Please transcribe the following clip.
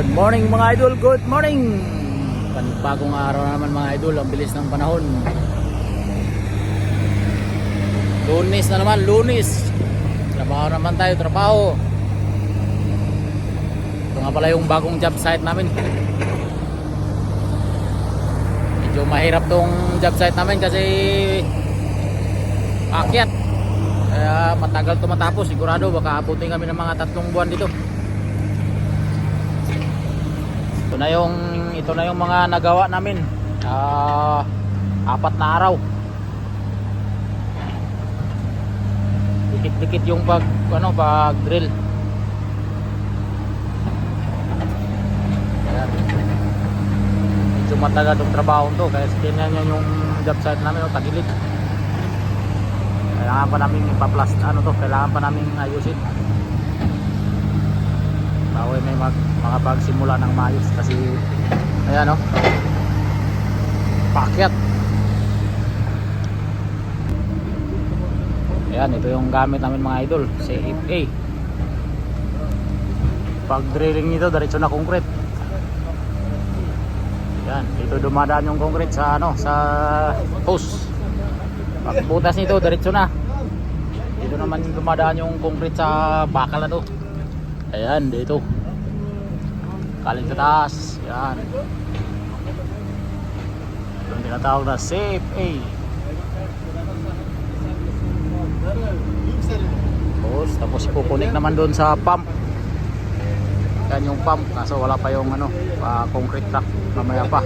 Good morning mga idol, good morning! Panibagong araw na naman mga idol, ang bilis ng panahon. Lunes na naman, lunes. Trabaho naman tayo, trabaho. Ito nga pala yung bagong job site namin. Medyo mahirap tong job site namin kasi akyat. Kaya matagal to matapos, sigurado baka abutin kami ng mga tatlong buwan dito. Ito na yung ito na yung mga nagawa namin. Ah, apat na araw. Dikit-dikit yung pag ano pag drill. Ayan. Medyo matagal yung trabaho to kaya tingnan nyo yung job site namin oh, tagilid. Kailangan pa namin ipa-plus ano to, kailangan pa namin ayusin. Bawi may mag, mga pagsimula ng maayos kasi ayan o pakyat ayan ito yung gamit namin mga idol CFA pag drilling nito diretso na concrete. Ayan dito dumadaan yung concrete sa ano sa hose. Pag butas nito diretso na. Dito naman dumadaan yung concrete sa bakal na to Ayan, dito. Kaling sa taas. Ayan. Yung tinatawag na safe A. Tapos, tapos ipupunik naman doon sa pump. Yan yung pump. Kaso wala pa yung ano, pa concrete track. Mamaya pa.